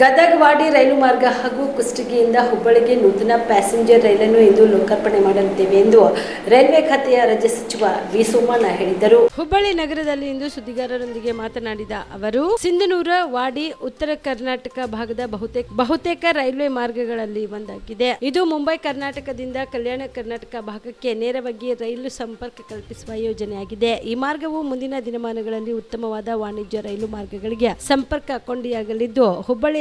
ಗದಗವಾಡಿ ರೈಲು ಮಾರ್ಗ ಹಾಗೂ ಕುಷ್ಟಗಿಯಿಂದ ಹುಬ್ಬಳ್ಳಿಗೆ ನೂತನ ಪ್ಯಾಸೆಂಜರ್ ರೈಲನ್ನು ಇಂದು ಲೋಕಾರ್ಪಣೆ ಮಾಡಲಿದ್ದೇವೆ ಎಂದು ರೈಲ್ವೆ ಖಾತೆಯ ರಾಜ್ಯ ಸಚಿವ ವಿ ಸೋಮಣ್ಣ ಹೇಳಿದರು. ಹುಬ್ಬಳ್ಳಿ ನಗರದಲ್ಲಿ ಇಂದು ಸುದ್ದಿಗಾರರೊಂದಿಗೆ ಮಾತನಾಡಿದ ಅವರು, ಸಿಂಧನೂರ, ವಾಡಿ, ಉತ್ತರ ಕರ್ನಾಟಕ ಭಾಗದ ಬಹುತೇಕ ಬಹುತೇಕ ರೈಲ್ವೆ ಮಾರ್ಗಗಳಲ್ಲಿ ಒಂದಾಗಿದೆ. ಇದು ಮುಂಬೈ, ಕರ್ನಾಟಕದಿಂದ ಕಲ್ಯಾಣ ಕರ್ನಾಟಕ ಭಾಗಕ್ಕೆ ನೇರವಾಗಿ ರೈಲು ಸಂಪರ್ಕ ಕಲ್ಪಿಸುವ ಯೋಜನೆಯಾಗಿದೆ. ಈ ಮಾರ್ಗವು ಮುಂದಿನ ದಿನಮಾನಗಳಲ್ಲಿ ಉತ್ತಮವಾದ ವಾಣಿಜ್ಯ ರೈಲು ಮಾರ್ಗಗಳಿಗೆ ಸಂಪರ್ಕ ಕೊಂಡಿಯಾಗಲಿದ್ದು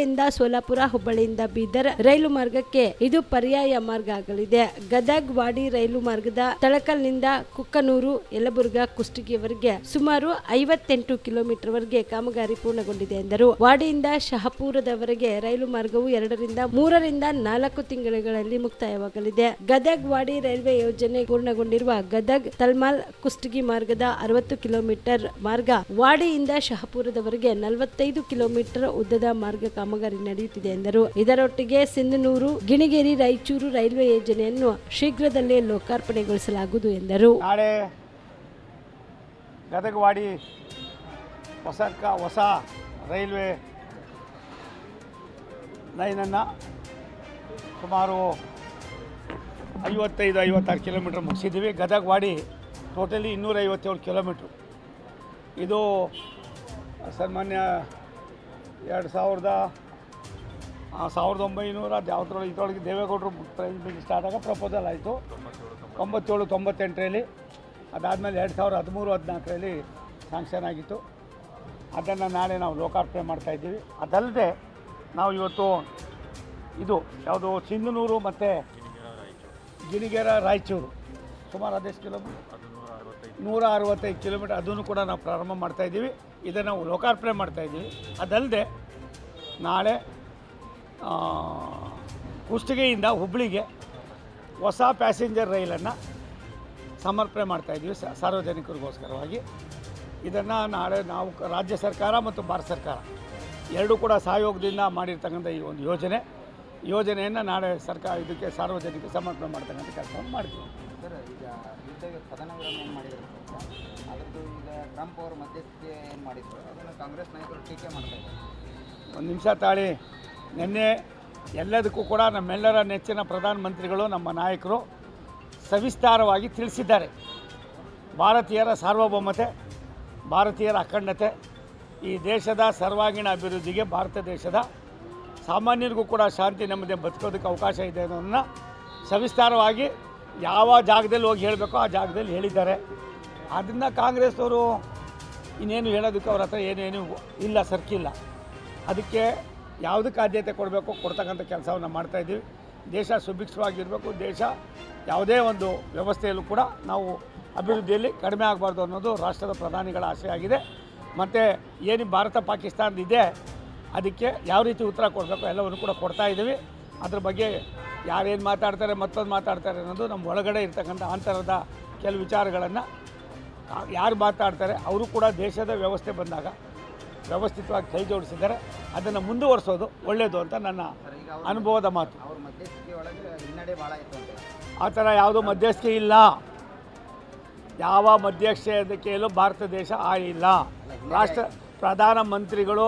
ಹುಬ್ಬಳ್ಳಿಯಿಂದ ಸೋಲಾಪುರ ಹುಬ್ಬಳ್ಳಿಯಿಂದ ಬೀದರ್ ರೈಲು ಮಾರ್ಗಕ್ಕೆ ಇದು ಪರ್ಯಾಯ ಮಾರ್ಗ ಆಗಲಿದೆ. ಗದಗ್ ವಾಡಿ ರೈಲು ಮಾರ್ಗದ ತಳಕಲ್ನಿಂದ ಕುಕ್ಕನೂರು, ಯಲಬುರ್ಗ ಕುಷ್ಟಗಿವರೆಗೆ ಸುಮಾರು ಐವತ್ತೆಂಟು ಕಿಲೋಮೀಟರ್ ವರೆಗೆ ಕಾಮಗಾರಿ ಪೂರ್ಣಗೊಂಡಿದೆ ಎಂದರು. ವಾಡಿಯಿಂದ ಶಹಪುರದವರೆಗೆ ರೈಲು ಮಾರ್ಗವು ಎರಡರಿಂದ ಮೂರರಿಂದ ನಾಲ್ಕು ತಿಂಗಳುಗಳಲ್ಲಿ ಮುಕ್ತಾಯವಾಗಲಿದೆ. ಗದಗ್ ವಾಡಿ ರೈಲ್ವೆ ಯೋಜನೆ ಪೂರ್ಣಗೊಂಡಿರುವ ಗದಗ್ ತಲ್ಮಾಲ್ ಕುಷ್ಟಗಿ ಮಾರ್ಗದ ಅರವತ್ತು ಕಿಲೋಮೀಟರ್ ಮಾರ್ಗ, ವಾಡಿಯಿಂದ ಶಹಪುರದವರೆಗೆ ನಲವತ್ತೈದು ಕಿಲೋಮೀಟರ್ ಉದ್ದದ ಮಾರ್ಗ ಕಾಮಗಾರಿ ನಡೆಯುತ್ತಿದೆ ಎಂದರು. ಇದರೊಟ್ಟಿಗೆ ಸಿಂಧನೂರು, ಗಿಣಿಗೇರಿ, ರಾಯಚೂರು ರೈಲ್ವೆ ಯೋಜನೆಯನ್ನು ಶೀಘ್ರದಲ್ಲೇ ಲೋಕಾರ್ಪಣೆಗೊಳಿಸಲಾಗುವುದು ಎಂದರು. ನಾಳೆ ಗದಗವಾಡಿ ಹೊಸ ಹೊಸ ರೈಲ್ವೆ ಲೈನನ್ನು ಸುಮಾರು ಐವತ್ತೈದು, ಐವತ್ತಾರು ಕಿಲೋಮೀಟ್ರ್ ಮುಗಿಸಿದ್ದೀವಿ. ಗದಗವಾಡಿ ಟೋಟಲಿ ಇನ್ನೂರೈವತ್ತೇಳು ಕಿಲೋಮೀಟ್ರು. ಇದು ಸನ್ಮಾನ್ಯ ಎರಡು ಸಾವಿರದ ಸಾವಿರದ ಒಂಬೈನೂರ ಯಾವ್ದ್ರೊಳಗೆ ಇದ್ರೊಳಗೆ ದೇವೇಗೌಡರು ಪ್ರೈಸ್ ಸ್ಟಾರ್ಟ್ ಆಗ ಪ್ರಪೋಸಲ್ ಆಯಿತು. ತೊಂಬತ್ತೇಳು, ತೊಂಬತ್ತೆಂಟರಲ್ಲಿ, ಅದಾದಮೇಲೆ ಎರಡು ಸಾವಿರದ ಹದಿಮೂರು, ಹದಿನಾಲ್ಕರಲ್ಲಿ ಸ್ಯಾಂಕ್ಷನ್ ಆಗಿತ್ತು. ಅದನ್ನು ನಾಳೆ ನಾವು ಲೋಕಾರ್ಪಣೆ ಮಾಡ್ತಾಯಿದ್ದೀವಿ ಅದಲ್ಲದೆ ನಾವು ಇವತ್ತು ಇದು ಯಾವುದು ಸಿಂಧನೂರು ಮತ್ತು ಗಿಣಿಗೇರ ರಾಯಚೂರು. ಸುಮಾರು ಅದೆಷ್ಟು ಕಿಲೋಮೀಟರ್ ನೂರ ಅರವತ್ತೈದು ಕಿಲೋಮೀಟರ್ ಅದನ್ನು ಕೂಡ ನಾವು ಪ್ರಾರಂಭ ಮಾಡ್ತಾಯಿದ್ದೀವಿ ಇದನ್ನು ನಾವು ಲೋಕಾರ್ಪಣೆ ಮಾಡ್ತಾಯಿದ್ದೀವಿ ಅದಲ್ಲದೆ ನಾಳೆ ಕುಷ್ಟಗಿಯಿಂದ ಹುಬ್ಬಳ್ಳಿಗೆ ಹೊಸ ಪ್ಯಾಸೆಂಜರ್ ರೈಲನ್ನು ಸಮರ್ಪಣೆ ಮಾಡ್ತಾಯಿದ್ದೀವಿ ಸಾರ್ವಜನಿಕರಿಗೋಸ್ಕರವಾಗಿ. ಇದನ್ನು ನಾಳೆ ನಾವು ರಾಜ್ಯ ಸರ್ಕಾರ ಮತ್ತು ಭಾರತ ಸರ್ಕಾರ ಎರಡೂ ಕೂಡ ಸಹಯೋಗದಿಂದ ಮಾಡಿರ್ತಕ್ಕಂಥ ಈ ಒಂದು ಯೋಜನೆ. ಯೋಜನೆಯನ್ನು ನಾಳೆ ಸರ್ಕಾರ ಇದಕ್ಕೆ ಸಾರ್ವಜನಿಕ ಸಮರ್ಪಣೆ ಮಾಡ್ತಕ್ಕಂಥ ಕೆಲಸವನ್ನು ಮಾಡ್ತೀವಿ. ಟ್ರಂಪ್ ಅವರು ಮಧ್ಯಸ್ಥಿಕೆ ಏನು ಮಾಡಿದ್ರು? ಅದನ್ನು ಕಾಂಗ್ರೆಸ್ ನಾಯಕರು ಟೀಕೆ ಮಾಡ್ತಾ ಒಂದು ನಿಮಿಷ ತಾಳಿ. ನಿನ್ನೆ ಎಲ್ಲದಕ್ಕೂ ಕೂಡ ನಮ್ಮೆಲ್ಲರ ನೆಚ್ಚಿನ ಪ್ರಧಾನಮಂತ್ರಿಗಳು, ನಮ್ಮ ನಾಯಕರು ಸವಿಸ್ತಾರವಾಗಿ ತಿಳಿಸಿದ್ದಾರೆ. ಭಾರತೀಯರ ಸಾರ್ವಭೌಮತೆ, ಭಾರತೀಯರ ಅಖಂಡತೆ, ಈ ದೇಶದ ಸರ್ವಾಂಗೀಣ ಅಭಿವೃದ್ಧಿಗೆ ಭಾರತ ದೇಶದ ಸಾಮಾನ್ಯರಿಗೂ ಕೂಡ ಶಾಂತಿ ನೆಮ್ಮದಿ ಬದುಕೋದಕ್ಕೆ ಅವಕಾಶ ಇದೆ ಅನ್ನೋದನ್ನು ಸವಿಸ್ತಾರವಾಗಿ ಯಾವ ಜಾಗದಲ್ಲಿ ಹೋಗಿ ಹೇಳಬೇಕೋ ಆ ಜಾಗದಲ್ಲಿ ಹೇಳಿದ್ದಾರೆ. ಅದನ್ನು ಕಾಂಗ್ರೆಸ್ನವರು ಇನ್ನೇನು ಹೇಳೋದಕ್ಕೆ ಅವ್ರ ಹತ್ರ ಏನೇನು ಇಲ್ಲ, ಸರ್ಕಿಲ್ಲ. ಅದಕ್ಕೆ ಯಾವುದಕ್ಕೆ ಆದ್ಯತೆ ಕೊಡಬೇಕು, ಕೊಡ್ತಕ್ಕಂಥ ಕೆಲಸವನ್ನು ಮಾಡ್ತಾಯಿದ್ದೀವಿ ದೇಶ ಸುಭಿಕ್ಷವಾಗಿರಬೇಕು. ದೇಶ ಯಾವುದೇ ಒಂದು ವ್ಯವಸ್ಥೆಯಲ್ಲೂ ಕೂಡ ನಾವು ಅಭಿವೃದ್ಧಿಯಲ್ಲಿ ಕಡಿಮೆ ಆಗಬಾರ್ದು ಅನ್ನೋದು ರಾಷ್ಟ್ರದ ಪ್ರಧಾನಿಗಳ ಆಸೆಯಾಗಿದೆ. ಮತ್ತು ಏನು ಭಾರತ ಪಾಕಿಸ್ತಾನ ಇದೆ, ಅದಕ್ಕೆ ಯಾವ ರೀತಿ ಉತ್ತರ ಕೊಡಬೇಕು ಎಲ್ಲವನ್ನು ಕೂಡ ಕೊಡ್ತಾ ಇದ್ದೀವಿ. ಅದ್ರ ಬಗ್ಗೆ ಯಾರೇನು ಮಾತಾಡ್ತಾರೆ, ಮತ್ತೊಂದು ಮಾತಾಡ್ತಾರೆ ಅನ್ನೋದು ನಮ್ಮ ಒಳಗಡೆ ಇರ್ತಕ್ಕಂಥ ಅಂತರದ ಕೆಲವು ವಿಚಾರಗಳನ್ನು ಯಾರು ಮಾತಾಡ್ತಾರೆ, ಅವರು ಕೂಡ ದೇಶದ ವ್ಯವಸ್ಥೆ ಬಂದಾಗ ವ್ಯವಸ್ಥಿತವಾಗಿ ಕೈ ಜೋಡಿಸಿದ್ದಾರೆ. ಅದನ್ನು ಮುಂದುವರಿಸೋದು ಒಳ್ಳೆಯದು ಅಂತ ನನ್ನ ಅನುಭವದ ಮಾತು. ಆ ಥರ ಯಾವುದೋ ಮಧ್ಯಸ್ಥಿಕೆ ಇಲ್ಲ. ಯಾವ ಮಧ್ಯಸ್ಥಿಕೆಯಲ್ಲೂ ಭಾರತ ದೇಶ ಆಗಿಲ್ಲ ರಾಷ್ಟ್ರ ಪ್ರಧಾನಮಂತ್ರಿಗಳು